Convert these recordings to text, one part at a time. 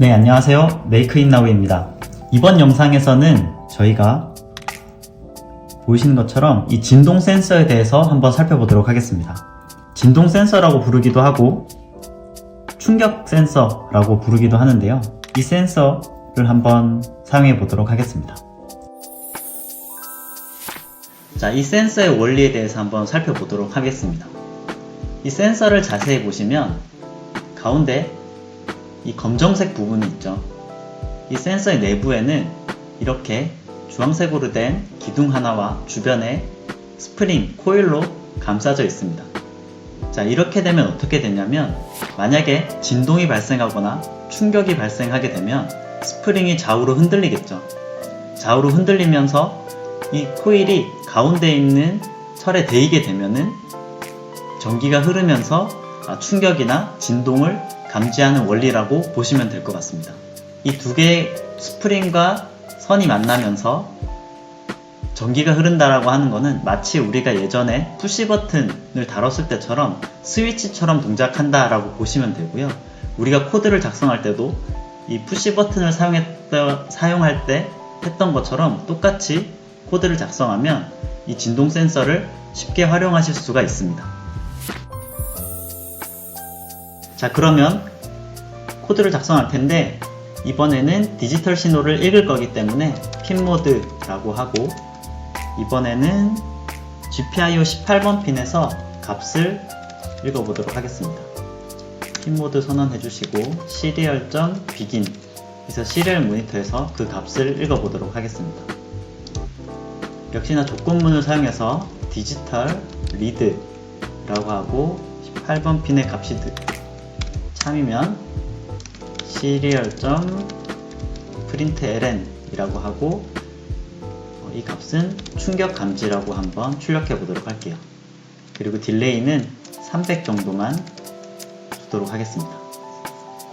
네, 안녕하세요. 메이크인나우입니다. 이번 영상에서는 저희가 보이시는 것처럼 이 진동 센서에 대해서 한번 살펴보도록 하겠습니다. 진동 센서라고 부르기도 하고 충격 센서라고 부르기도 하는데요. 이 센서를 한번 사용해 보도록 하겠습니다. 자, 이 센서의 원리에 대해서 한번 살펴보도록 하겠습니다. 이 센서를 자세히 보시면 가운데 이 검정색 부분이 있죠. 이 센서의 내부에는 이렇게 주황색으로 된 기둥 하나와 주변에 스프링, 코일로 감싸져 있습니다. 자, 이렇게 되면 어떻게 되냐면 만약에 진동이 발생하거나 충격이 발생하게 되면 스프링이 좌우로 흔들리겠죠. 좌우로 흔들리면서 이 코일이 가운데 있는 철에 대이게 되면은 전기가 흐르면서 아, 충격이나 진동을 감지하는 원리라고 보시면 될 것 같습니다. 이 두 개의 스프링과 선이 만나면서 전기가 흐른다라고 하는 것은 마치 우리가 예전에 푸시 버튼을 다뤘을 때처럼 스위치처럼 동작한다라고 보시면 되고요. 우리가 코드를 작성할 때도 이 푸시 버튼을 사용했다, 사용할 때 했던 것처럼 똑같이 코드를 작성하면 이 진동 센서를 쉽게 활용하실 수가 있습니다. 자, 그러면 코드를 작성할 텐데 이번에는 디지털 신호를 읽을 거기 때문에 핀 모드라고 하고 이번에는 GPIO 18번 핀에서 값을 읽어보도록 하겠습니다. 핀 모드 선언해 주시고 시리얼.begin begin 그래서 시리얼 모니터에서 그 값을 읽어보도록 하겠습니다. 역시나 조건문을 사용해서 디지털 리드라고 하고 18번 핀의 값이 참이면 serial.println 이라고 하고 어, 이 값은 충격 감지라고 한번 출력해 보도록 할게요. 그리고 딜레이는 300 정도만 주도록 하겠습니다.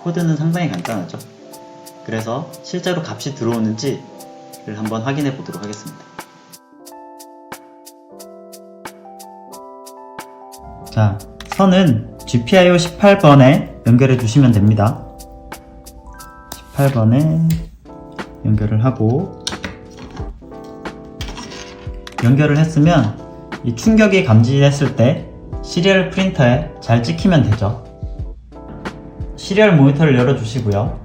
코드는 상당히 간단하죠. 그래서 실제로 값이 들어오는지를 한번 확인해 보도록 하겠습니다. 자, 선은 GPIO 18번에 연결해 주시면 됩니다. 18번에 연결을 하고 연결을 했으면 이 충격이 감지했을 때 시리얼 프린터에 잘 찍히면 되죠. 시리얼 모니터를 열어 주시고요.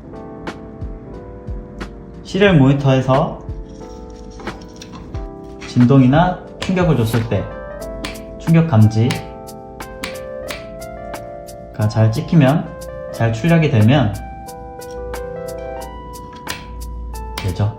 시리얼 모니터에서 진동이나 충격을 줬을 때 충격 감지 가 잘 찍히면 잘 출력이 되면 되죠.